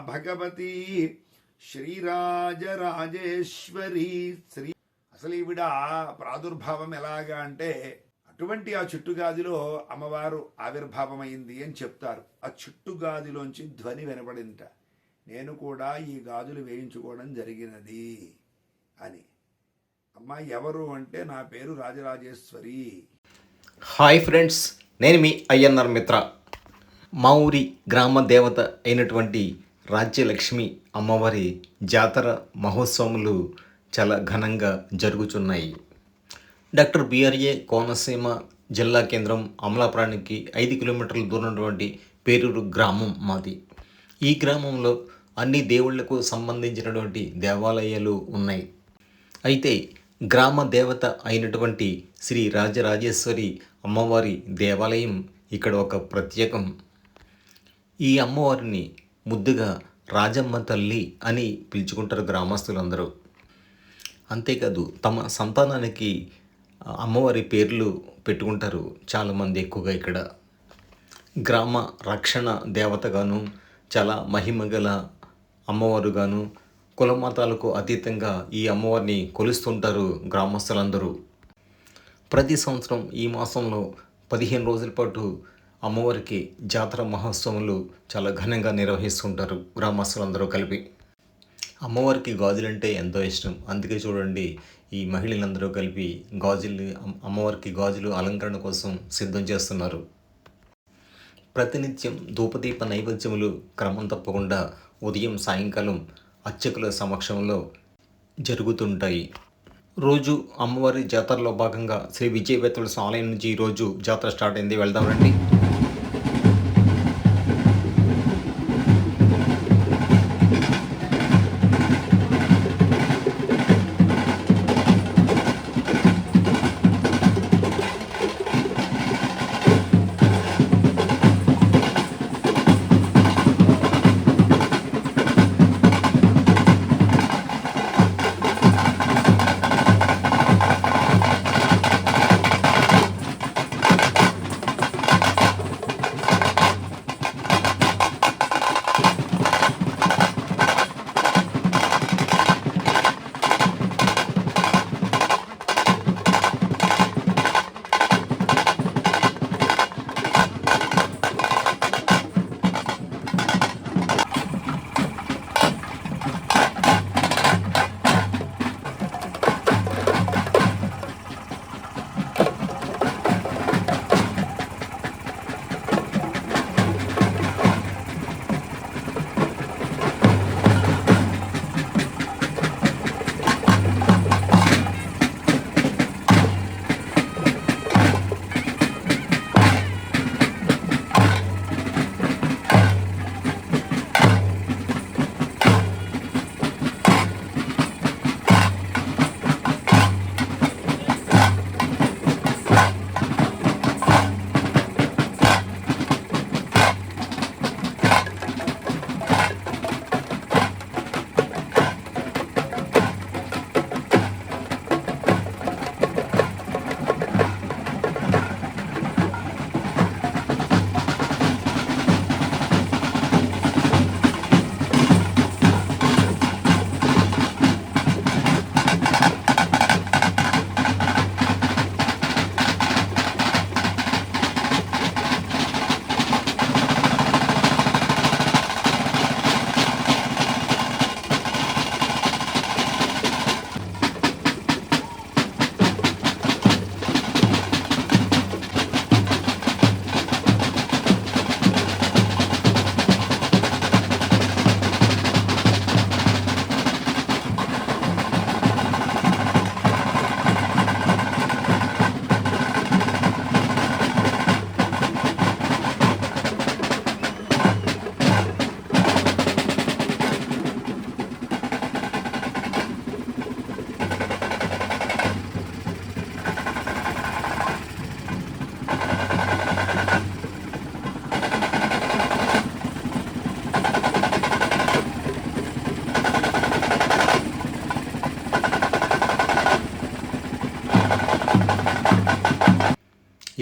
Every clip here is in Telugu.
భగవతి శ్రీరాజరాజేశ్వరి శ్రీ అసలు ఈవిడ ప్రాదుర్భావం ఎలాగా అంటే అటువంటి ఆ చుట్టుగాదిలో అమ్మవారు ఆవిర్భావమైంది అని చెప్తారు. ఆ చుట్టుగాదిలోంచి ధ్వని వినపడింట. నేను కూడా ఈ గాజులు వేయించుకోవడం జరిగినది అని. అమ్మ ఎవరు అంటే నా పేరు రాజరాజేశ్వరి. హాయ్ ఫ్రెండ్స్ నేను మీ అయ్యన్నర్ మిత్ర. మా ఊరి గ్రామ దేవత అయినటువంటి రాజ్యలక్ష్మి అమ్మవారి జాతర మహోత్సవములు చాలా ఘనంగా జరుగుతున్నాయి డాక్టర్ బిఆర్ఏ కోనసీమ జిల్లా కేంద్రం అమలాపురానికి ఐదు కిలోమీటర్ల దూరంటువంటి పేరూరు గ్రామం మాది. ఈ గ్రామంలో అన్ని దేవుళ్ళకు సంబంధించినటువంటి దేవాలయాలు ఉన్నాయి. అయితే గ్రామ దేవత అయినటువంటి శ్రీ రాజరాజేశ్వరి అమ్మవారి దేవాలయం ఇక్కడ ఒక ప్రత్యేకం. ఈ అమ్మవారిని ముద్దుగా రాజమ్మ తల్లి అని పిలుచుకుంటారు గ్రామస్తులందరూ. అంతేకాదు తమ సంతానానికి అమ్మవారి పేర్లు పెట్టుకుంటారు చాలామంది ఎక్కువగా ఇక్కడ. గ్రామ రక్షణ దేవతగాను చాలా మహిమగల అమ్మవారుగాను కులమతాలకు అతీతంగా ఈ అమ్మవారిని కొలుస్తుంటారు గ్రామస్తులందరూ. ప్రతి సంవత్సరం ఈ మాసంలో పదిహేను రోజుల పాటు అమ్మవారికి జాతర మహోత్సవాలు చాలా ఘనంగా నిర్వహిస్తుంటారు గ్రామస్తులందరూ కలిపి. అమ్మవారికి గాజులంటే ఎంతో ఇష్టం. అందుకే చూడండి ఈ మహిళలందరూ కలిపి గాజులు అమ్మవారికి గాజులు అలంకరణ కోసం సిద్ధం చేస్తున్నారు. ప్రతినిత్యం ధూపదీప నైవేద్యములు క్రమం తప్పకుండా ఉదయం సాయంకాలం అర్చకుల సమక్షంలో జరుగుతుంటాయి. రోజు అమ్మవారి జాతరలో భాగంగా శ్రీ విజయవేతుల ఆలయం నుంచి ఈరోజు జాతర స్టార్ట్ అయింది. వెళ్దాం రండి.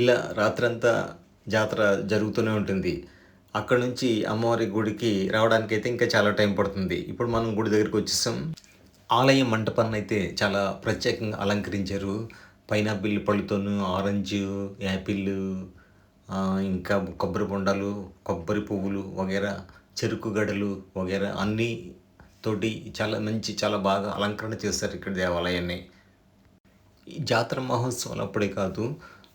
ఇలా రాత్రంతా జాతర జరుగుతూనే ఉంటుంది. అక్కడ నుంచి అమ్మవారి గుడికి రావడానికి అయితే ఇంకా చాలా టైం పడుతుంది. ఇప్పుడు మనం గుడి దగ్గరికి వచ్చేసాం. ఆలయ మంటపాన్ని అయితే చాలా ప్రత్యేకంగా అలంకరించారు. పైనాపిల్ పళ్ళుతోను ఆరెంజ్ యాపిల్ ఇంకా కొబ్బరి బొండాలు కొబ్బరి పువ్వులు వగేరా చెరుకు గడలు వగేరా అన్నీ తోటి చాలా మంచి చాలా బాగా అలంకరణ చేస్తారు ఇక్కడ దేవాలయాన్ని. ఈ జాతర మహోత్సవాలు అప్పుడే కాదు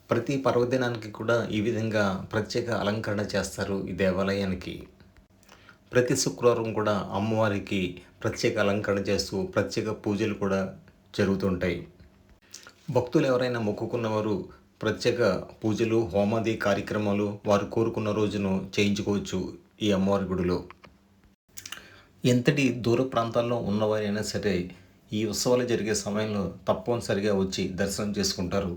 ప్రతి పర్వదినానికి కూడా ఈ విధంగా ప్రత్యేక అలంకరణ చేస్తారు ఈ దేవాలయానికి. ప్రతి శుక్రవారం కూడా అమ్మవారికి ప్రత్యేక అలంకరణ చేస్తూ ప్రత్యేక పూజలు కూడా జరుగుతుంటాయి. భక్తులు ఎవరైనా మొక్కుకున్నవారు ప్రత్యేక పూజలు హోమాది కార్యక్రమాలు వారు కోరుకున్న రోజును చేయించుకోవచ్చు ఈ అమ్మవారి గుడిలో. ఎంతటి దూర ప్రాంతాల్లో ఉన్నవారైనా సరే ఈ ఉత్సవాలు జరిగే సమయంలో తప్పనిసరిగా వచ్చి దర్శనం చేసుకుంటారు.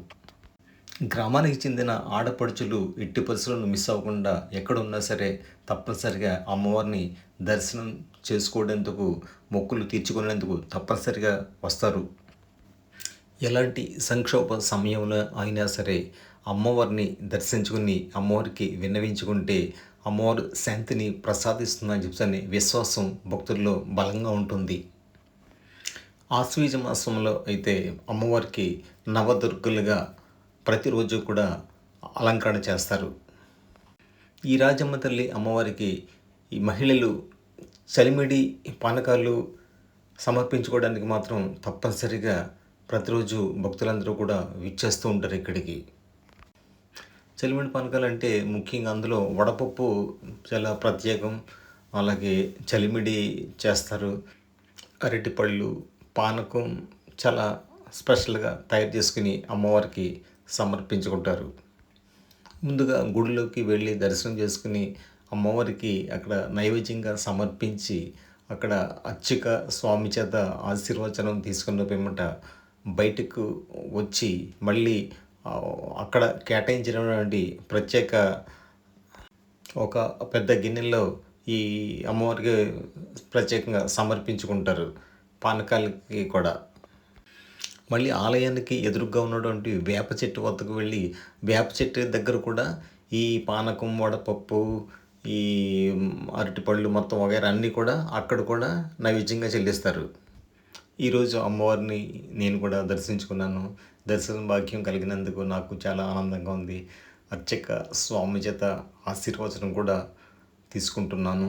గ్రామానికి చెందిన ఆడపడుచులు ఎట్టి పరిస్థితులను మిస్ అవ్వకుండా ఎక్కడున్నా సరే తప్పనిసరిగా అమ్మవారిని దర్శనం చేసుకోవడందుకు మొక్కులు తీర్చుకునేందుకు తప్పనిసరిగా వస్తారు. ఎలాంటి సంక్షోభ సమయంలో అయినా సరే అమ్మవారిని దర్శించుకుని అమ్మవారికి విన్నవించుకుంటే అమ్మవారు శాంతిని ప్రసాదిస్తుందని చెప్తానే విశ్వాసం భక్తుల్లో బలంగా ఉంటుంది. ఆశ్వీజ మాసంలో అయితే అమ్మవారికి నవదుర్గలుగా ప్రతిరోజు కూడా అలంకరణ చేస్తారు. ఈ రాజమ్మ తల్లి అమ్మవారికి ఈ మహిళలు చలిమిడి పానకాలు సమర్పించుకోవడానికి మాత్రం తప్పనిసరిగా ప్రతిరోజు భక్తులందరూ కూడా విచ్చేస్తూ ఉంటారు ఇక్కడికి. చలిమిడి పానకాలు అంటే ముఖ్యంగా అందులో వడపప్పు చాలా ప్రత్యేకం. అలాగే చలిమిడి చేస్తారు. అరటిపళ్ళు పానకం చాలా స్పెషల్గా తయారు చేసుకుని అమ్మవారికి సమర్పించుకుంటారు. ముందుగా గుడిలోకి వెళ్ళి దర్శనం చేసుకుని అమ్మవారికి అక్కడ నైవేద్యంగా సమర్పించి అక్కడ అర్చక స్వామి చేత ఆశీర్వచనం తీసుకున్న పిమ్మట బయటకు వచ్చి మళ్ళీ అక్కడ కేటాయించినటువంటి ప్రత్యేక ఒక పెద్ద గిన్నెలో ఈ అమ్మవారికి ప్రత్యేకంగా సమర్పించుకుంటారు. పానకాలకి కూడా. మళ్ళీ ఆలయానికి ఎదురుగా ఉన్నటువంటి వేప చెట్టు వద్దకు వెళ్ళి వేప చెట్టు దగ్గర కూడా ఈ పానకం వడపప్పు ఈ అరటిపళ్ళు మొత్తం వగైరా అన్నీ కూడా అక్కడ కూడా నైవేద్యంగా చెల్లిస్తారు. ఈరోజు అమ్మవారిని నేను కూడా దర్శించుకున్నాను. దర్శనం భాగ్యం కలిగినందుకు నాకు చాలా ఆనందంగా ఉంది. అర్చక స్వామి చేత ఆశీర్వచనం కూడా తీసుకుంటున్నాను.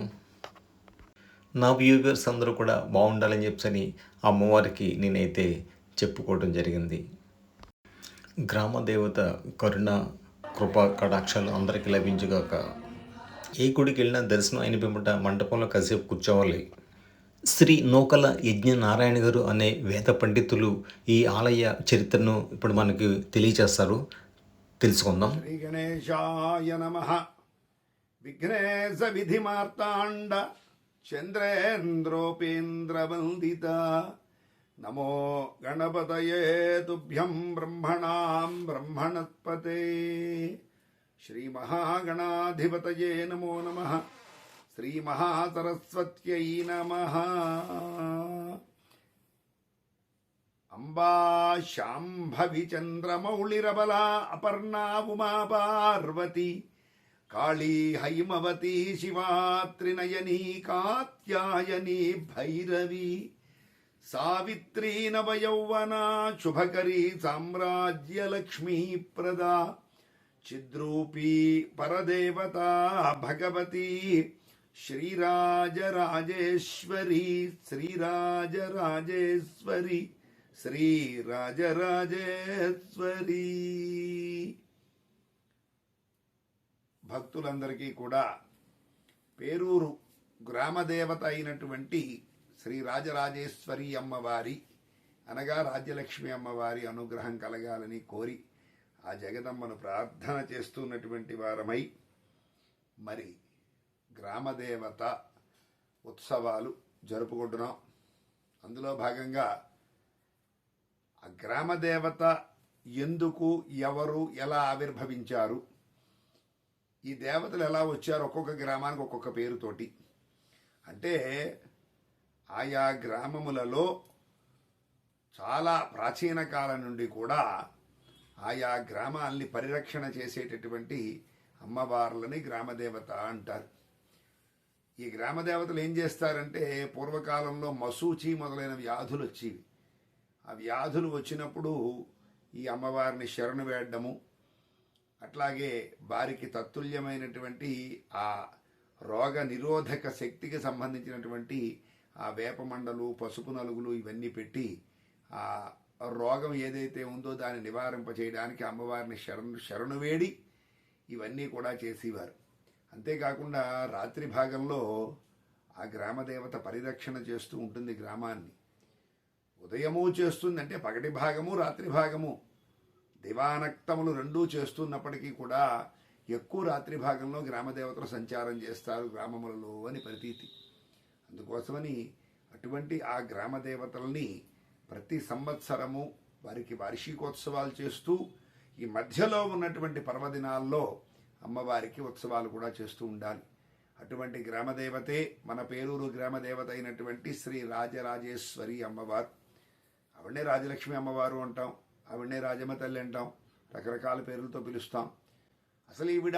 నా వ్యూవర్స్ అందరూ కూడా బాగుండాలని చెప్పని అమ్మవారికి నేనైతే చెప్పుకోవడం జరిగింది. గ్రామ దేవత కరుణ కృప కటాక్షాలు అందరికీ లభించుగాక ఏ గుడికి వెళ్ళినా దర్శనం అయిన పిమ్మట మండపంలో కాసేపు కూర్చోవాలి. శ్రీ నూకల యజ్ఞ నారాయణ గారు అనే వేద పండితులు ఈ ఆలయ చరిత్రను ఇప్పుడు మనకి తెలియచేస్తారు. తెలుసుకుందాం. శ్రీ గణేశాయ నమ. విఘ్నేశ విధిమార్తాండ చంద్రేంద్రోపేంద్ర వందిత నమో గణపతయే తుభ్యం బ్రహ్మణాం బ్రహ్మణస్పతే శ్రీ మహాగణాధిపతయే నమో నమ. శ్రీ మహాసరస్వత్యై నమ. అంబా శాంభవి చంద్రమౌళిరబలా అపర్ణా ఉమా పార్వతి కాళీ హైమవతి శివా త్రినయనీ కాత్యాయని భైరవి. సావిత్రీ నవయౌవనా శుభకరీ సామ్రాజ్యలక్ష్మీ ప్రదా చిద్రూపీ పరదేవత భగవతి శ్రీరాజరాజేశ్వరి శ్రీరాజరాజేశ్వరి శ్రీరాజరాజేశ్వరి. భక్తులందరికీ కూడా పేరూరు గ్రామదేవత అయినటువంటి శ్రీ రాజరాజేశ్వరి అమ్మవారి అనగా రాజ్యలక్ష్మి అమ్మవారి అనుగ్రహం కలగాలని కోరి ఆ జగదమ్మను ప్రార్థన చేస్తున్నటువంటి వారమై మరి గ్రామదేవత ఉత్సవాలు జరుపుకుంటున్నాం. అందులో భాగంగా ఆ గ్రామదేవత ఎందుకు ఎవరు ఎలా ఆవిర్భవించారు ఈ దేవతలు ఎలా వచ్చారు ఒక్కొక్క గ్రామానికి ఒక్కొక్క పేరుతోటి. అంటే ఆయా గ్రామములలో చాలా ప్రాచీన కాలం నుండి కూడా ఆయా గ్రామాల్ని పరిరక్షణ చేసేటటువంటి అమ్మవార్లని గ్రామదేవత అంటారు. ఈ గ్రామ దేవతలు ఏం చేస్తారంటే పూర్వకాలంలో మసూచి మొదలైన వ్యాధులు వచ్చేవి. ఆ వ్యాధులు వచ్చినప్పుడు ఈ అమ్మవారిని శరణు వేయడము అట్లాగే వారికి తత్తుల్యమైనటువంటి ఆ రోగ నిరోధక శక్తికి సంబంధించినటువంటి ఆ వేప మండలు పసుపు నలుగులు ఇవన్నీ పెట్టి ఆ రోగం ఏదైతే ఉందో దాన్ని నివారింప చేయడానికి అమ్మవారిని శరణు శరణు వేడి ఇవన్నీ కూడా చేసేవారు. అంతేకాకుండా రాత్రి భాగంలో ఆ గ్రామదేవత పరిరక్షణ చేస్తూ ఉంటుంది గ్రామాన్ని. ఉదయము చేస్తుంది అంటే పగటి భాగము రాత్రి భాగము. దివానక్తములు రెండూ చేస్తున్నప్పటికీ కూడా ఎక్కువ రాత్రి భాగంలో గ్రామదేవతలు సంచారం చేస్తారు గ్రామములలో అని ప్రతీతి. అందుకోసమని అటువంటి ఆ గ్రామ దేవతల్ని ప్రతి సంవత్సరము వారికి వార్షికోత్సవాలు చేస్తూ ఈ మధ్యలో ఉన్నటువంటి పర్వదినాల్లో అమ్మవారికి ఉత్సవాలు కూడా చేస్తూ ఉండాలి. అటువంటి గ్రామదేవతే మన పేరూరు గ్రామదేవత అయినటువంటి శ్రీ రాజరాజేశ్వరి అమ్మవారు. ఆవిడనే రాజలక్ష్మి అమ్మవారు అంటాం ఆవిడనే రాజమ్మ తల్లి అంటాం రకరకాల పేర్లతో పిలుస్తాం. అసలు ఈవిడ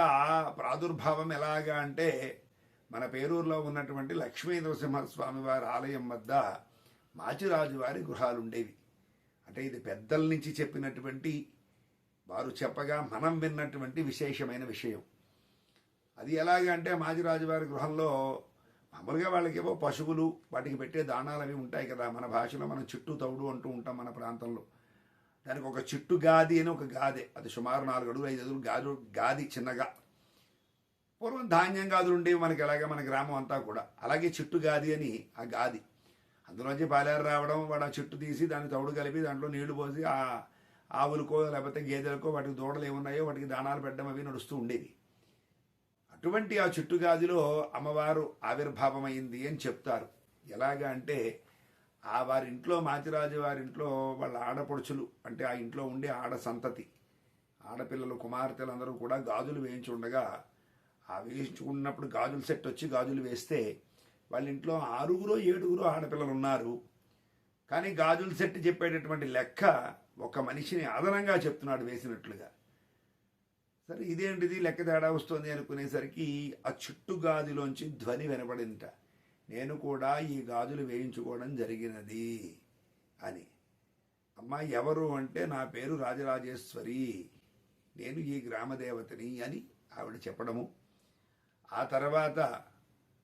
ప్రాదుర్భావం ఎలాగా అంటే మన పేరూరులో ఉన్నటువంటి లక్ష్మీ నరసింహస్వామి వారి ఆలయం వద్ద మాచిరాజు వారి గృహాలు ఉండేవి అంటే ఇది పెద్దల నుంచి చెప్పినటువంటి వారు చెప్పగా మనం విన్నటువంటి విశేషమైన విషయం. అది ఎలాగ అంటే మాజిరాజు వారి గృహంలో మామూలుగా వాళ్ళకేవో పశువులు వాటికి పెట్టే దాణాలు అవి ఉంటాయి కదా మన భాషలో మనం చిట్టు తౌడు అంటూ ఉంటాం మన ప్రాంతంలో. దానికి ఒక చిట్టు గాది అని ఒక గాదే. అది సుమారు నాలుగు అడుగులు ఐదు అడుగులు గాదు గాది చిన్నగా. పూర్వం ధాన్యం గాదులు ఉండేవి మనకి ఎలాగ మన గ్రామం అంతా కూడా. అలాగే చెట్టు గాది అని ఆ గాది. అందులోంచి పాలేరు రావడం వాడు ఆ చెట్టు తీసి దాన్ని తౌడు కలిపి దాంట్లో నీళ్ళు పోసి ఆ ఆవులకో లేకపోతే గేదెలకో వాటికి దూడలు ఏమున్నాయో వాటికి దానాలు పెట్టడం అవి నడుస్తూ ఉండేవి. అటువంటి ఆ చెట్టు గాదిలో అమ్మవారు ఆవిర్భావమైంది అని చెప్తారు. ఎలాగా అంటే ఆ వారి ఇంట్లో మాచిరాజు వారి ఇంట్లో వాళ్ళ ఆడపడుచులు అంటే ఆ ఇంట్లో ఉండే ఆడ సంతతి ఆడపిల్లలు కుమార్తెలు అందరూ కూడా గాజులు వేయించి ఉండగా ఆ వేయించుకున్నప్పుడు గాజులు సెట్ వచ్చి గాజులు వేస్తే వాళ్ళ ఇంట్లో ఆరుగురో ఏడుగురో ఆడపిల్లలు ఉన్నారు. కానీ గాజులు సెట్ చెప్పేటటువంటి లెక్క ఒక మనిషిని అదనంగా చెప్తున్నాడు వేసినట్లుగా. సరే ఇదేంటిది? లెక్క తేడా వస్తుంది అనుకునేసరికి ఆ చుట్టు గాజులోంచి ధ్వని వినపడింట నేను కూడా ఈ గాజులు వేయించుకోవడం జరిగినది అని. అమ్మ ఎవరు అంటే నా పేరు రాజరాజేశ్వరి. నేను ఈ గ్రామదేవతని అని ఆవిడ చెప్పడము. ఆ తర్వాత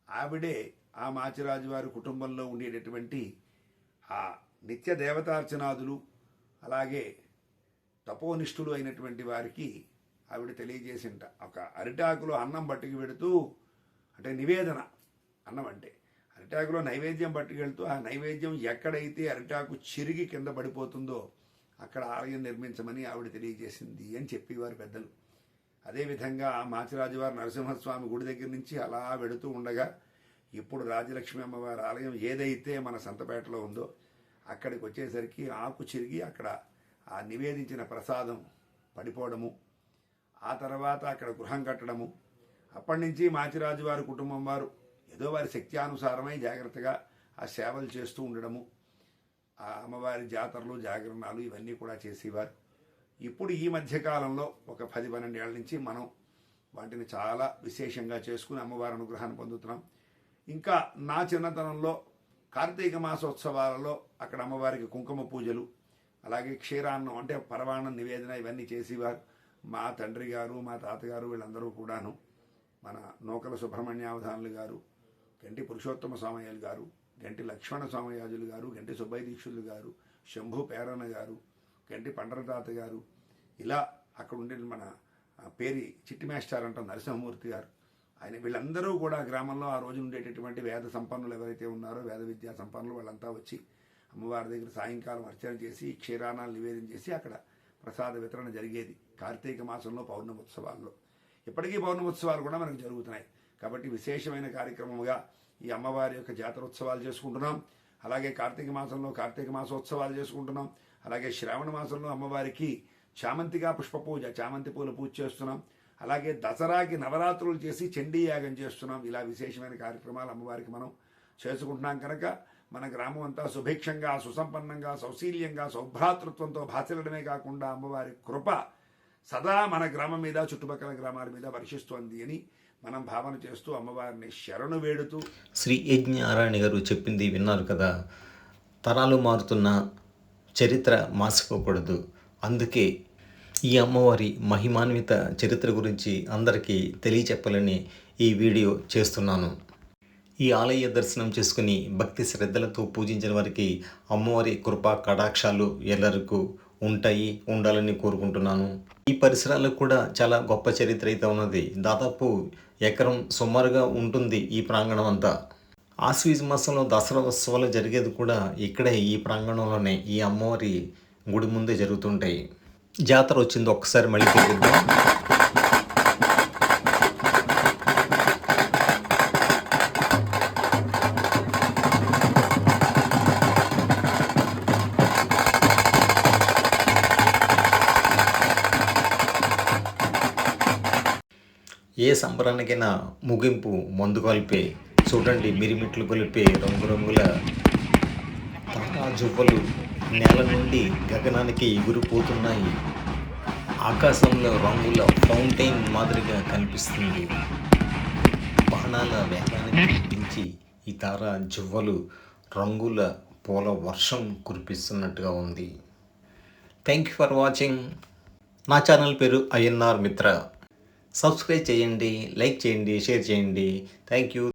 ఆవిడే ఆ మాచిరాజు వారి కుటుంబంలో ఉండేటటువంటి ఆ నిత్య దేవతార్చనాదులు అలాగే తపోనిష్ఠులు అయినటువంటి వారికి ఆవిడ తెలియజేసింట. ఒక అరిటాకులో అన్నం పట్టుకు పెడుతూ అంటే నివేదన అన్నం అంటే అరిటాకులో నైవేద్యం పట్టుకెళ్తూ ఆ నైవేద్యం ఎక్కడైతే అరిటాకు చిరిగి కింద పడిపోతుందో అక్కడ ఆలయం నిర్మించమని ఆవిడ తెలియజేసింది అని చెప్పేవారు పెద్దలు. అదేవిధంగా మాచిరాజు వారి నరసింహస్వామి గుడి దగ్గర నుంచి అలా వెడుతూ ఉండగా ఇప్పుడు రాజలక్ష్మి అమ్మవారి ఆలయం ఏదైతే మన సంతపేటలో ఉందో అక్కడికి వచ్చేసరికి ఆకు చిరిగి అక్కడ ఆ నివేదించిన ప్రసాదం పడిపోవడము ఆ తర్వాత అక్కడ గృహం కట్టడము. అప్పటి నుంచి మాచిరాజు వారి కుటుంబం వారు ఏదో వారి శక్త్యానుసారమై జాగ్రత్తగా ఆ సేవలు చేస్తూ ఉండడము. ఆ అమ్మవారి జాతరలు జాగరణాలు ఇవన్నీ కూడా చేసేవారు. ఇప్పుడు ఈ మధ్యకాలంలో ఒక పది పన్నెండు ఏళ్ళ నుంచి మనం వాటిని చాలా విశేషంగా చేసుకుని అమ్మవారి అనుగ్రహాన్ని పొందుతున్నాం. ఇంకా నా చిన్నతనంలో కార్తీక మాసోత్సవాలలో అక్కడ అమ్మవారికి కుంకుమ పూజలు అలాగే క్షీరాన్నం అంటే పరవాన్నం నివేదన ఇవన్నీ చేసేవారు. మా తండ్రి గారు మా తాతగారు వీళ్ళందరూ కూడాను. మన నూకల సుబ్రహ్మణ్యావధానులు గారు గంటి పురుషోత్తమ స్వామయ్యలు గారు గంటి లక్ష్మణ స్వామయాజులు గారు గంటి సుబ్బయ్య దీక్షులు గారు శంభు పేరన్న గారు గంటి పండరతాత గారు ఇలా అక్కడ ఉండే మన ఆ, పేరి చిట్టి మేస్టార్ అంటాం నరసింహమూర్తి గారు. ఆయన వీళ్ళందరూ కూడా గ్రామంలో ఆ రోజు ఉండేటటువంటి వేద సంపన్నులు ఎవరైతే ఉన్నారో వేద విద్యా సంపన్నులు వాళ్ళంతా వచ్చి అమ్మవారి దగ్గర సాయంకాలం అర్చన చేసి క్షీరాణాలు నివేదన చేసి అక్కడ ప్రసాద వితరణ జరిగేది. కార్తీక మాసంలో పౌర్ణమి ఉత్సవాల్లో ఇప్పటికీ పౌర్ణమి ఉత్సవాలు కూడా మనకు జరుగుతున్నాయి. కాబట్టి విశేషమైన కార్యక్రమంగా ఈ అమ్మవారి యొక్క జాతరోత్సవాలు చేసుకుంటున్నాం. అలాగే కార్తీక మాసంలో కార్తీక మాసోత్సవాలు చేసుకుంటున్నాం. అలాగే శ్రావణ మాసంలో అమ్మవారికి చామంతిగా పుష్ప పూజ చామంతి పూల పూజ చేస్తున్నాం. అలాగే దసరాకి నవరాత్రులు చేసి చండీ యాగం చేస్తున్నాం. ఇలా విశేషమైన కార్యక్రమాలు అమ్మవారికి మనం చేసుకుంటున్నాం కనుక మన గ్రామం అంతా సుభిక్షంగా సుసంపన్నంగా సౌశీల్యంగా సౌభ్రాతృత్వంతో భాసిల్లడమే కాకుండా అమ్మవారి కృప సదా మన గ్రామం మీద చుట్టుపక్కల గ్రామాల మీద వర్షిస్తోంది అని మనం భావన చేస్తూ అమ్మవారిని శరణు వేడుతూ శ్రీ యజ్ఞ నారాయణ గారు చెప్పింది విన్నారు కదా. తరాలు మారుతున్న చరిత్ర మాసిపోకూడదు అందుకే ఈ అమ్మవారి మహిమాన్విత చరిత్ర గురించి అందరికీ తెలియచెప్పాలని ఈ వీడియో చేస్తున్నాను. ఈ ఆలయ దర్శనం చేసుకుని భక్తి శ్రద్ధలతో పూజించిన వారికి అమ్మవారి కృపా కటాక్షాలు ఎల్లరకు ఉంటాయి ఉండాలని కోరుకుంటున్నాను. ఈ పరిసరాలకు కూడా చాలా గొప్ప చరిత్ర అయితే ఉన్నది. దాదాపు ఎకరం సుమారుగా ఉంటుంది ఈ ప్రాంగణం అంతా. ఆశ్వీజ మాసంలో దసరా ఉత్సవాలు జరిగేది కూడా ఇక్కడే ఈ ప్రాంగణంలోనే ఈ అమ్మవారి గుడి ముందే జరుగుతుంటాయి. జాతర వచ్చింది ఒక్కసారి మళ్ళీ తిరిగిద్దాం. ఏ సంబరానికైనా ముగింపు మందు కలిపే చూడండి మిరిమిట్లు గొలిపే రంగురంగుల తారా జువ్వలు నేల నుండి గగనానికి ఎగురిపోతున్నాయి. ఆకాశంలో రంగుల ఫౌంటైన్ మాదిరిగా కనిపిస్తుంది. బాణాల వేగానికి మించి ఈ తార జువ్వలు రంగుల పూల వర్షం కురిపిస్తున్నట్టుగా ఉంది. థ్యాంక్ యూ ఫర్ వాచింగ్ నా ఛానల్ పేరు ఐఎన్ఆర్ మిత్ర. సబ్స్క్రైబ్ చేయండి లైక్ చేయండి షేర్ చేయండి. Thank you